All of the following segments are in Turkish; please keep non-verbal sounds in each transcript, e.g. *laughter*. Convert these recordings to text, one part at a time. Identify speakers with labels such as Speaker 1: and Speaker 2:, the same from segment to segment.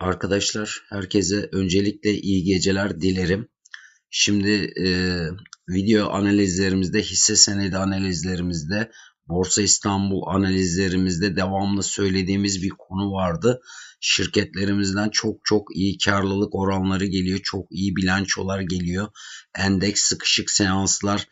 Speaker 1: Arkadaşlar herkese öncelikle iyi geceler dilerim. Şimdi e, video analizlerimizde, hisse senedi analizlerimizde, Borsa İstanbul analizlerimizde devamlı söylediğimiz bir konu vardı. Şirketlerimizden çok çok iyi karlılık oranları geliyor, çok iyi bilançolar geliyor. Endeks sıkışık seanslar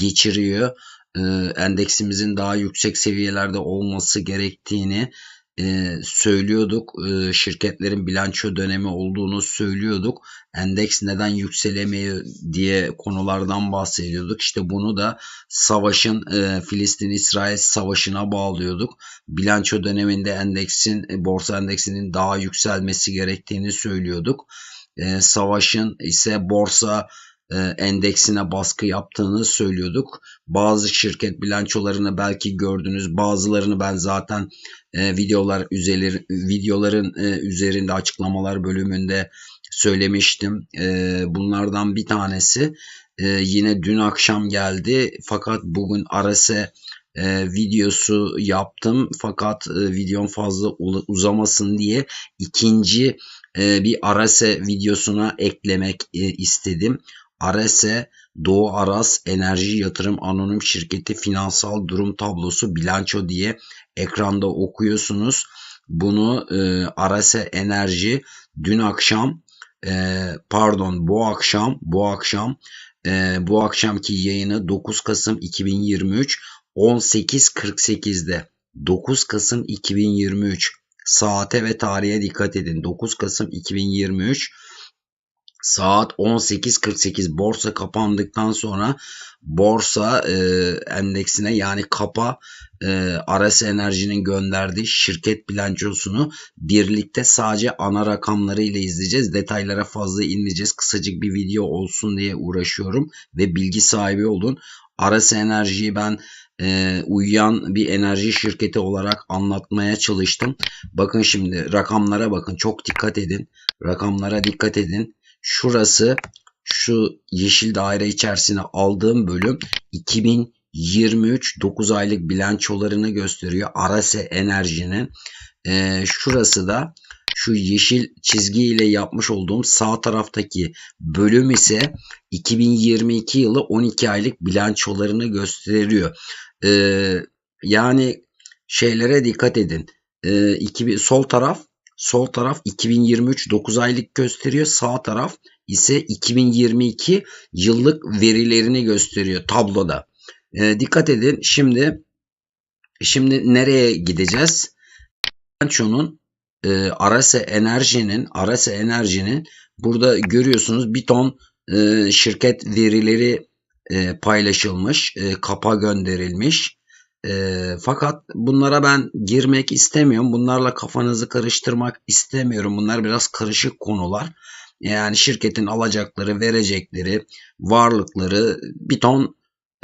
Speaker 1: geçiriyor. E, endeksimizin daha yüksek seviyelerde olması gerektiğini e, söylüyorduk. E, şirketlerin bilanço dönemi olduğunu söylüyorduk. Endeks neden yükselemiyor diye konulardan bahsediyorduk. İşte bunu da savaşın e, Filistin-İsrail savaşına bağlıyorduk. Bilanço döneminde endeksin borsa endeksinin daha yükselmesi gerektiğini söylüyorduk. E, savaşın ise borsa e, endeksine baskı yaptığını söylüyorduk. Bazı şirket bilançolarını belki gördünüz. Bazılarını ben zaten e, videolar üzeri, videoların e, üzerinde açıklamalar bölümünde söylemiştim. bunlardan bir tanesi yine dün akşam geldi. Fakat bugün Arase videosu yaptım. Fakat videom fazla uzamasın diye ikinci bir Arase videosuna eklemek istedim. Arese Doğu Aras Enerji Yatırım Anonim Şirketi finansal durum tablosu bilanço diye ekranda okuyorsunuz. Bunu e, Arase Enerji dün akşam e, pardon bu akşam bu akşam e, bu akşamki yayını 9 Kasım 2023 18.48'de 9 Kasım 2023 saate ve tarihe dikkat edin. 9 Kasım 2023 saat 18.48 borsa kapandıktan sonra borsa e, endeksine yani kapa e, Aras Enerji'nin gönderdiği şirket bilançosunu birlikte sadece ana rakamları ile izleyeceğiz. Detaylara fazla inmeyeceğiz. Kısacık bir video olsun diye uğraşıyorum ve bilgi sahibi olun. Aras Enerji'yi ben e, uyuyan bir enerji şirketi olarak anlatmaya çalıştım. Bakın şimdi rakamlara bakın. Çok dikkat edin. Rakamlara dikkat edin. Şurası şu yeşil daire içerisine aldığım bölüm 2023 9 aylık bilançolarını gösteriyor. Arase Enerji'nin. Ee, şurası da şu yeşil çizgi ile yapmış olduğum sağ taraftaki bölüm ise 2022 yılı 12 aylık bilançolarını gösteriyor. Ee, yani şeylere dikkat edin. Ee, 2000, sol taraf Sol taraf 2023 9 aylık gösteriyor. Sağ taraf ise 2022 yıllık verilerini gösteriyor tabloda. E, dikkat edin. Şimdi şimdi nereye gideceğiz? Bilançonun e, Arase Enerji'nin Arase Enerji'nin burada görüyorsunuz bir ton e, şirket verileri e, paylaşılmış, e, kapa gönderilmiş. E, fakat bunlara ben girmek istemiyorum. Bunlarla kafanızı karıştırmak istemiyorum. Bunlar biraz karışık konular. Yani şirketin alacakları, verecekleri, varlıkları, bir ton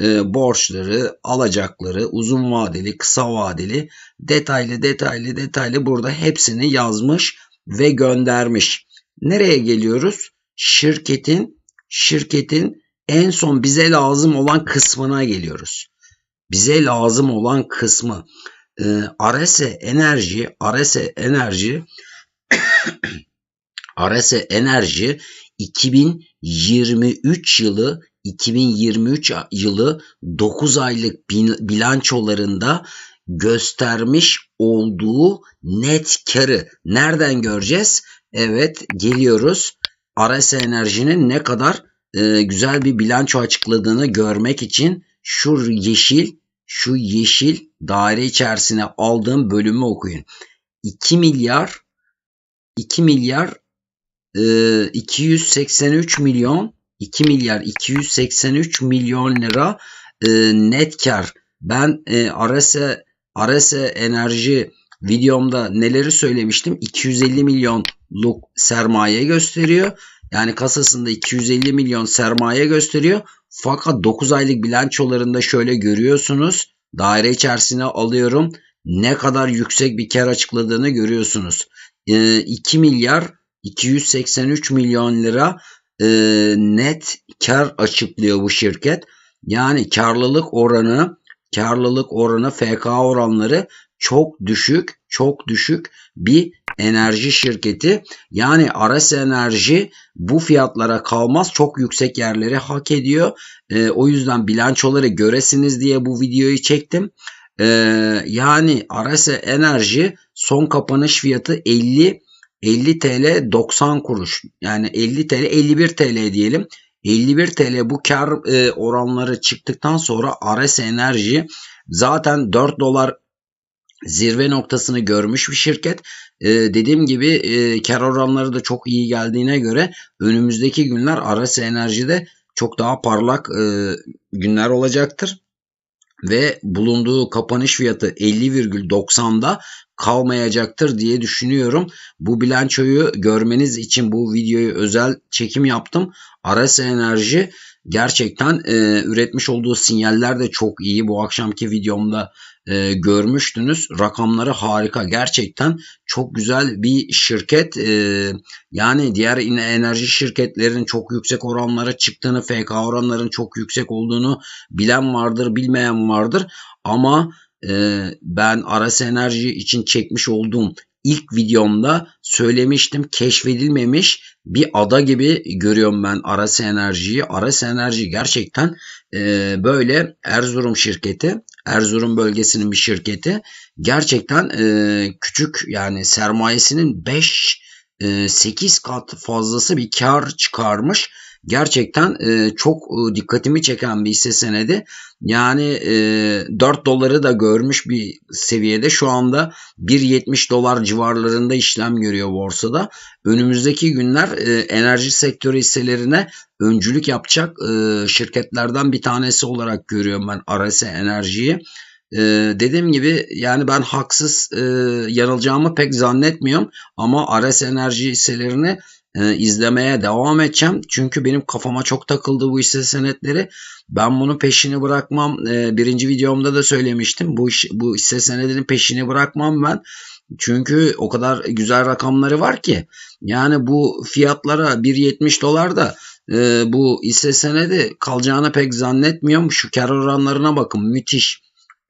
Speaker 1: e, borçları, alacakları, uzun vadeli, kısa vadeli, detaylı, detaylı, detaylı burada hepsini yazmış ve göndermiş. Nereye geliyoruz? Şirketin şirketin en son bize lazım olan kısmına geliyoruz bize lazım olan kısmı e, Arese Enerji Arese Enerji *coughs* Arese Enerji 2023 yılı 2023 yılı 9 aylık bilançolarında göstermiş olduğu net karı nereden göreceğiz? Evet geliyoruz. Arese Enerji'nin ne kadar e, güzel bir bilanço açıkladığını görmek için şu yeşil şu yeşil daire içerisine aldığım bölümü okuyun. 2 milyar 2 milyar e, 283 milyon 2 milyar 283 milyon lira e, net kar. Ben e, Arese Arese Enerji videomda neleri söylemiştim? 250 milyonluk sermaye gösteriyor. Yani kasasında 250 milyon sermaye gösteriyor. Fakat 9 aylık bilançolarında şöyle görüyorsunuz. Daire içerisine alıyorum. Ne kadar yüksek bir kar açıkladığını görüyorsunuz. E, 2 milyar 283 milyon lira e, net kar açıklıyor bu şirket. Yani karlılık oranı, karlılık oranı, FK oranları çok düşük, çok düşük bir enerji şirketi. Yani Ares Enerji bu fiyatlara kalmaz. Çok yüksek yerleri hak ediyor. E, o yüzden bilançoları göresiniz diye bu videoyu çektim. E, yani Ares Enerji son kapanış fiyatı 50 50 TL 90 kuruş. Yani 50 TL 51 TL diyelim. 51 TL bu kar e, oranları çıktıktan sonra Ares Enerji zaten 4 dolar zirve noktasını görmüş bir şirket. Ee, dediğim gibi e, kar oranları da çok iyi geldiğine göre önümüzdeki günler Aras Enerji'de çok daha parlak e, günler olacaktır. Ve bulunduğu kapanış fiyatı 50,90'da kalmayacaktır diye düşünüyorum. Bu bilançoyu görmeniz için bu videoyu özel çekim yaptım. Aras Enerji gerçekten e, üretmiş olduğu sinyaller de çok iyi. Bu akşamki videomda e, görmüştünüz. Rakamları harika. Gerçekten çok güzel bir şirket. E, yani diğer enerji şirketlerin çok yüksek oranlara çıktığını, FK oranların çok yüksek olduğunu bilen vardır, bilmeyen vardır. Ama e, ben Aras Enerji için çekmiş olduğum ilk videomda söylemiştim keşfedilmemiş bir ada gibi görüyorum ben Aras Enerji'yi. Aras Enerji gerçekten e, böyle Erzurum şirketi, Erzurum bölgesinin bir şirketi. Gerçekten e, küçük yani sermayesinin 5 8 kat fazlası bir kar çıkarmış. Gerçekten e, çok e, dikkatimi çeken bir hisse senedi. Yani e, 4 doları da görmüş bir seviyede şu anda 1.70 dolar civarlarında işlem görüyor borsada. Önümüzdeki günler e, enerji sektörü hisselerine öncülük yapacak e, şirketlerden bir tanesi olarak görüyorum ben Arese Enerji'yi. Ee, dediğim gibi yani ben haksız e, yanılacağımı pek zannetmiyorum ama Ares Enerji hisselerini e, izlemeye devam edeceğim. Çünkü benim kafama çok takıldı bu hisse senetleri. Ben bunu peşini bırakmam. E, birinci videomda da söylemiştim. Bu bu hisse senedinin peşini bırakmam ben. Çünkü o kadar güzel rakamları var ki. Yani bu fiyatlara 1.70 dolar da e, bu hisse senedi kalacağını pek zannetmiyorum. Şu kar oranlarına bakın müthiş.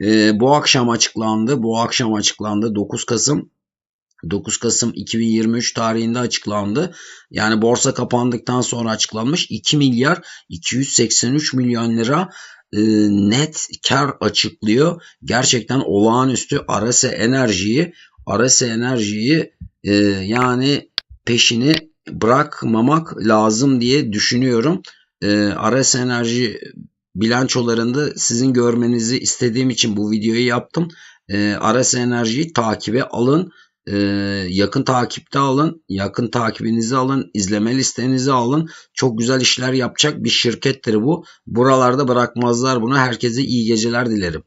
Speaker 1: E, bu akşam açıklandı. Bu akşam açıklandı. 9 Kasım 9 Kasım 2023 tarihinde açıklandı. Yani borsa kapandıktan sonra açıklanmış 2 milyar 283 milyon lira e, net kar açıklıyor. Gerçekten olağanüstü Arase Enerji'yi Arase Enerji'yi e, yani peşini bırakmamak lazım diye düşünüyorum. E, Enerji bilançolarında sizin görmenizi istediğim için bu videoyu yaptım. E, Arase Enerji'yi takibe alın e, yakın takipte alın. Yakın takibinizi alın. izleme listenizi alın. Çok güzel işler yapacak bir şirkettir bu. Buralarda bırakmazlar bunu. Herkese iyi geceler dilerim.